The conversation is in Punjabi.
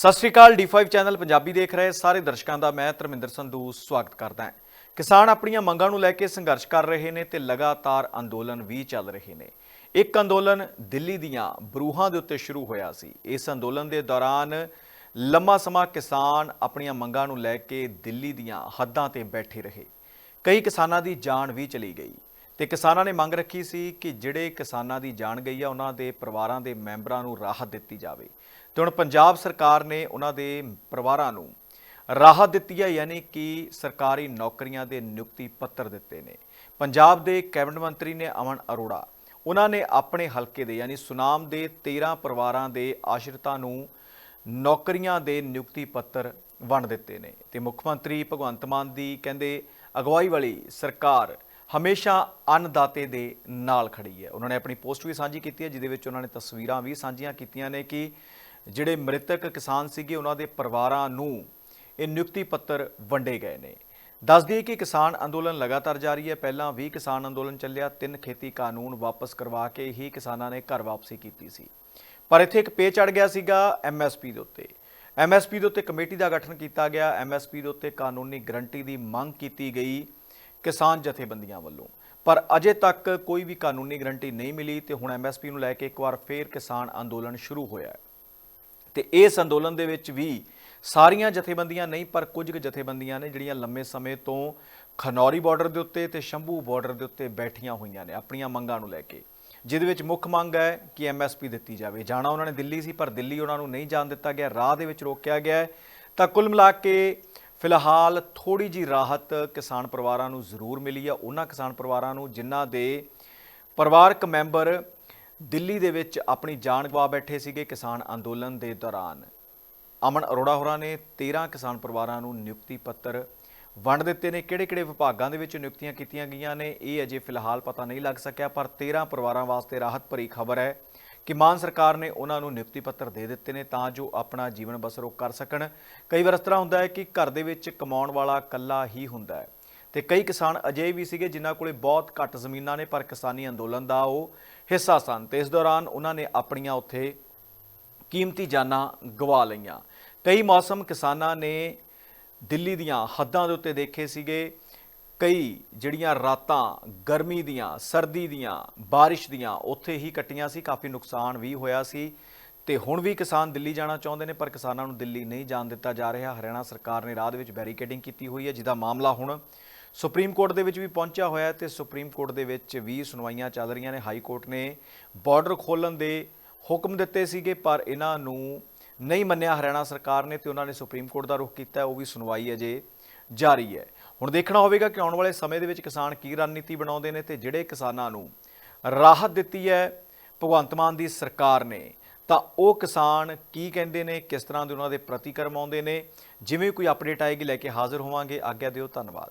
ਸਤਿ ਸ਼੍ਰੀ ਅਕਾਲ D5 ਚੈਨਲ ਪੰਜਾਬੀ ਦੇਖ ਰਹੇ ਸਾਰੇ ਦਰਸ਼ਕਾਂ ਦਾ ਮੈਂ ਧਰਮਿੰਦਰ ਸੰਧੂ ਸਵਾਗਤ ਕਰਦਾ ਹਾਂ। ਕਿਸਾਨ ਆਪਣੀਆਂ ਮੰਗਾਂ ਨੂੰ ਲੈ ਕੇ ਸੰਘਰਸ਼ ਕਰ ਰਹੇ ਨੇ ਤੇ ਲਗਾਤਾਰ ਅੰਦੋਲਨ ਵੀ ਚੱਲ ਰਹੇ ਨੇ। ਇੱਕ ਅੰਦੋਲਨ ਦਿੱਲੀ ਦੀਆਂ ਬਰੂਹਾਂ ਦੇ ਉੱਤੇ ਸ਼ੁਰੂ ਹੋਇਆ ਸੀ। ਇਸ ਅੰਦੋਲਨ ਦੇ ਦੌਰਾਨ ਲੰਮਾ ਸਮਾਂ ਕਿਸਾਨ ਆਪਣੀਆਂ ਮੰਗਾਂ ਨੂੰ ਲੈ ਕੇ ਦਿੱਲੀ ਦੀਆਂ ਹੱਦਾਂ ਤੇ ਬੈਠੇ ਰਹੇ। ਕਈ ਕਿਸਾਨਾਂ ਦੀ ਜਾਨ ਵੀ ਚਲੀ ਗਈ ਤੇ ਕਿਸਾਨਾਂ ਨੇ ਮੰਗ ਰੱਖੀ ਸੀ ਕਿ ਜਿਹੜੇ ਕਿਸਾਨਾਂ ਦੀ ਜਾਨ ਗਈ ਆ, ਉਹਨਾਂ ਦੇ ਪਰਿਵਾਰਾਂ ਦੇ ਮੈਂਬਰਾਂ ਨੂੰ ਰਾਹਤ ਦਿੱਤੀ ਜਾਵੇ। ਤੇ ਹੁਣ ਪੰਜਾਬ ਸਰਕਾਰ ਨੇ ਉਹਨਾਂ ਦੇ ਪਰਿਵਾਰਾਂ ਨੂੰ ਰਾਹਤ ਦਿੱਤੀ ਹੈ, ਯਾਨੀ ਕਿ ਸਰਕਾਰੀ ਨੌਕਰੀਆਂ ਦੇ ਨਿਯੁਕਤੀ ਪੱਤਰ ਦਿੱਤੇ ਨੇ। ਪੰਜਾਬ ਦੇ ਕੈਬਨਿਟ ਮੰਤਰੀ ਨੇ ਅਮਨ ਅਰੋੜਾ, ਉਹਨਾਂ ਨੇ ਆਪਣੇ ਹਲਕੇ ਦੇ, ਯਾਨੀ ਸੁਨਾਮ ਦੇ 13 ਪਰਿਵਾਰਾਂ ਦੇ ਆਸ਼ਰਿਤਾਂ ਨੂੰ ਨੌਕਰੀਆਂ ਦੇ ਨਿਯੁਕਤੀ ਪੱਤਰ ਵੰਡ ਦਿੱਤੇ ਨੇ। ਤੇ ਮੁੱਖ ਮੰਤਰੀ ਭਗਵੰਤ ਮਾਨ ਦੀ ਕਹਿੰਦੇ ਅਗਵਾਈ ਵਾਲੀ ਸਰਕਾਰ ਹਮੇਸ਼ਾ ਅੰਨਦਾਤੇ ਦੇ ਨਾਲ ਖੜੀ ਹੈ। ਉਹਨਾਂ ਨੇ ਆਪਣੀ ਪੋਸਟ ਵੀ ਸਾਂਝੀ ਕੀਤੀ ਹੈ, ਜਿਹਦੇ ਵਿੱਚ ਉਹਨਾਂ ਨੇ ਤਸਵੀਰਾਂ ਵੀ ਸਾਂਝੀਆਂ ਕੀਤੀਆਂ ਨੇ ਕਿ ਜਿਹੜੇ ਮ੍ਰਿਤਕ ਕਿਸਾਨ ਸੀਗੇ, ਉਹਨਾਂ ਦੇ ਪਰਿਵਾਰਾਂ ਨੂੰ ਇਹ ਨਿਯੁਕਤੀ ਪੱਤਰ ਵੰਡੇ ਗਏ ਨੇ। ਦੱਸ ਦਈਏ ਕਿ ਕਿਸਾਨ ਅੰਦੋਲਨ ਲਗਾਤਾਰ ਜਾਰੀ ਹੈ। ਪਹਿਲਾਂ ਵੀ ਕਿਸਾਨ ਅੰਦੋਲਨ ਚੱਲਿਆ। ਤਿੰਨ ਖੇਤੀ ਕਾਨੂੰਨ ਵਾਪਸ ਕਰਵਾ ਕੇ ਹੀ ਕਿਸਾਨਾਂ ਨੇ ਘਰ ਵਾਪਸੀ ਕੀਤੀ ਸੀ। ਪਰ ਇੱਥੇ ਇੱਕ ਪੇ ਚੜ ਗਿਆ ਸੀਗਾ ਐਮਐਸਪੀ ਦੇ ਉੱਤੇ। ਐਮਐਸਪੀ ਦੇ ਉੱਤੇ ਕਮੇਟੀ ਦਾ ਗਠਨ ਕੀਤਾ ਗਿਆ। ਐਮਐਸਪੀ ਦੇ ਉੱਤੇ ਕਾਨੂੰਨੀ ਗਰੰਟੀ ਦੀ ਮੰਗ ਕੀਤੀ ਗਈ ਕਿਸਾਨ ਜਥੇਬੰਦੀਆਂ ਵੱਲੋਂ। ਪਰ ਅਜੇ ਤੱਕ ਕੋਈ ਵੀ ਕਾਨੂੰਨੀ ਗਰੰਟੀ ਨਹੀਂ ਮਿਲੀ ਤੇ ਹੁਣ ਐਮਐਸਪੀ ਨੂੰ ਲੈ ਕੇ ਇੱਕ ਵਾਰ ਫੇਰ ਕਿਸਾਨ ਅੰਦੋਲਨ ਸ਼ੁਰੂ ਹੋਇਆ ਹੈ। ਤੇ ਇਸ ਅੰਦੋਲਨ ਦੇ ਵਿੱਚ ਵੀ ਸਾਰੀਆਂ ਜਥੇਬੰਦੀਆਂ ਨਹੀਂ, ਪਰ ਕੁਝ ਕੁ ਜਥੇਬੰਦੀਆਂ ਨੇ ਜਿਹੜੀਆਂ ਲੰਮੇ ਸਮੇਂ ਤੋਂ ਖਨੌਰੀ ਬਾਰਡਰ ਦੇ ਉੱਤੇ ਤੇ ਸ਼ੰਭੂ ਬਾਰਡਰ ਦੇ ਉੱਤੇ ਬੈਠੀਆਂ ਹੋਈਆਂ ਨੇ ਆਪਣੀਆਂ ਮੰਗਾਂ ਨੂੰ ਲੈ ਕੇ। ਜਿਹਦੇ ਵਿੱਚ ਮੁੱਖ ਮੰਗ ਹੈ ਕਿ ਐਮਐਸਪੀ ਦਿੱਤੀ ਜਾਵੇ। ਜਾਣਾ ਉਹਨਾਂ ਨੇ ਦਿੱਲੀ ਸੀ, ਪਰ ਦਿੱਲੀ ਉਹਨਾਂ ਨੂੰ ਨਹੀਂ ਜਾਣ ਦਿੱਤਾ ਗਿਆ। ਰਾਹ ਦੇ ਵਿੱਚ ਰੋਕਿਆ ਗਿਆ ਤਾਂ ਕੁੱਲ ਮਿਲਾ ਕੇ ਫਿਲਹਾਲ ਥੋੜੀ ਜੀ ਰਾਹਤ ਕਿਸਾਨ ਪਰਿਵਾਰਾਂ ਨੂੰ ਜ਼ਰੂਰ ਮਿਲੀ ਆ ਉਹਨਾਂ ਕਿਸਾਨ ਪਰਿਵਾਰਾਂ ਨੂੰ ਜਿਨ੍ਹਾਂ ਦੇ ਪਰਿਵਾਰਕ ਮੈਂਬਰ ਦਿੱਲੀ ਦੇ ਵਿੱਚ ਆਪਣੀ ਜਾਨ ਗਵਾ ਬੈਠੇ ਸੀਗੇ ਕਿਸਾਨ ਅੰਦੋਲਨ ਦੇ ਦੌਰਾਨ। ਅਮਨ ਅਰੋੜਾ ਹੋਰਾਂ ਨੇ 13 ਕਿਸਾਨ ਪਰਿਵਾਰਾਂ ਨੂੰ ਨਿਯੁਕਤੀ ਪੱਤਰ ਵੰਡ ਦਿੱਤੇ ਨੇ। ਕਿਹੜੇ-ਕਿਹੜੇ ਵਿਭਾਗਾਂ ਦੇ ਵਿੱਚ ਨਿਯੁਕਤੀਆਂ ਕੀਤੀਆਂ ਗਈਆਂ ਨੇ, ਇਹ ਅਜੇ ਫਿਲਹਾਲ ਪਤਾ ਨਹੀਂ ਲੱਗ ਸਕਿਆ, ਪਰ 13 ਪਰਿਵਾਰਾਂ ਵਾਸਤੇ ਰਾਹਤ ਭਰੀ ਖਬਰ ਹੈ ਕਿ ਮਾਨ ਸਰਕਾਰ ਨੇ ਉਹਨਾਂ ਨੂੰ ਨਿਯੁਕਤੀ ਪੱਤਰ ਦੇ ਦਿੱਤੇ ਨੇ ਤਾਂ ਜੋ ਆਪਣਾ ਜੀਵਨ ਬਸਰ ਉਹ ਕਰ ਸਕਣ। ਕਈ ਵਾਰ ਇਸ ਤਰ੍ਹਾਂ ਹੁੰਦਾ ਹੈ ਕਿ ਘਰ ਦੇ ਵਿੱਚ ਕਮਾਉਣ ਵਾਲਾ ਇਕੱਲਾ ਹੀ ਹੁੰਦਾ ਹੈ। ਤੇ ਕਈ ਕਿਸਾਨ ਅਜੇ ਵੀ ਸੀਗੇ ਜਿਨ੍ਹਾਂ ਕੋਲੇ ਬਹੁਤ ਘੱਟ ਜ਼ਮੀਨਾਂ ਨੇ, ਪਰ ਕਿਸਾਨੀ ਅੰਦੋਲਨ ਦਾ ਉਹ ਹਿੱਸਾ ਸਨ। ਤੇ ਇਸ ਦੌਰਾਨ ਉਹਨਾਂ ਨੇ ਆਪਣੀਆਂ ਉੱਥੇ ਕੀਮਤੀ ਜਾਨਾਂ ਗਵਾ ਲਈਆਂ। ਕਈ ਮੌਸਮ ਕਿਸਾਨਾਂ ਨੇ ਦਿੱਲੀ ਦੀਆਂ ਹੱਦਾਂ ਦੇ ਉੱਤੇ ਦੇਖੇ ਸੀਗੇ। ਕਈ ਜਿਹੜੀਆਂ ਰਾਤਾਂ ਗਰਮੀ ਦੀਆਂ, ਸਰਦੀ ਦੀਆਂ, ਬਾਰਿਸ਼ ਦੀਆਂ, ਉੱਥੇ ਹੀ ਕੱਟੀਆਂ ਸੀ। ਕਾਫੀ ਨੁਕਸਾਨ ਵੀ ਹੋਇਆ ਸੀ। ਤੇ ਹੁਣ ਵੀ ਕਿਸਾਨ ਦਿੱਲੀ ਜਾਣਾ ਚਾਹੁੰਦੇ ਨੇ, ਪਰ ਕਿਸਾਨਾਂ ਨੂੰ ਦਿੱਲੀ ਨਹੀਂ ਜਾਣ ਦਿੱਤਾ ਜਾ ਰਿਹਾ। ਹਰਿਆਣਾ ਸਰਕਾਰ ਨੇ ਰਾਹ ਦੇ ਵਿੱਚ ਬੈਰੀਕੇਡਿੰਗ ਕੀਤੀ ਹੋਈ ਹੈ, ਜਿਹਦਾ ਮਾਮਲਾ ਹੁਣ ਸੁਪਰੀਮ ਕੋਰਟ ਦੇ ਵਿੱਚ ਵੀ ਪਹੁੰਚਿਆ ਹੋਇਆ ਹੈ ਤੇ ਸੁਪਰੀਮ ਕੋਰਟ ਦੇ ਵਿੱਚ ਵੀ ਸੁਣਵਾਈਆਂ ਚੱਲ ਰਹੀਆਂ ਨੇ। ਹਾਈ ਕੋਰਟ ਨੇ ਬਾਰਡਰ ਖੋਲਣ ਦੇ ਹੁਕਮ ਦਿੱਤੇ ਸੀਗੇ, ਪਰ ਇਹਨਾਂ ਨੂੰ ਨਹੀਂ ਮੰਨਿਆ ਹਰਿਆਣਾ ਸਰਕਾਰ ਨੇ ਤੇ ਉਹਨਾਂ ਨੇ ਸੁਪਰੀਮ ਕੋਰਟ ਦਾ ਰੁਖ ਕੀਤਾ, ਉਹ ਵੀ ਸੁਣਵਾਈ ਅਜੇ ਜਾਰੀ ਹੈ। ਹੁਣ ਦੇਖਣਾ ਹੋਵੇਗਾ ਕਿ ਆਉਣ ਵਾਲੇ ਸਮੇਂ ਦੇ ਵਿੱਚ ਕਿਸਾਨ ਕੀ ਰਣਨੀਤੀ ਬਣਾਉਂਦੇ ਨੇ ਤੇ ਜਿਹੜੇ ਕਿਸਾਨਾਂ ਨੂੰ ਰਾਹਤ ਦਿੱਤੀ ਹੈ ਭਗਵੰਤ ਮਾਨ ਦੀ ਸਰਕਾਰ ਨੇ, ਤਾਂ ਉਹ ਕਿਸਾਨ ਕੀ ਕਹਿੰਦੇ ਨੇ, ਕਿਸ ਤਰ੍ਹਾਂ ਦੇ ਉਹਨਾਂ ਦੇ ਪ੍ਰਤੀਕਰਮ ਆਉਂਦੇ ਨੇ, ਜਿਵੇਂ ਕੋਈ ਅਪਡੇਟ ਆਏਗੀ, ਲੈ ਕੇ ਹਾਜ਼ਰ ਹੋਵਾਂਗੇ। ਆਗਿਆ ਦਿਓ, ਧੰਨਵਾਦ।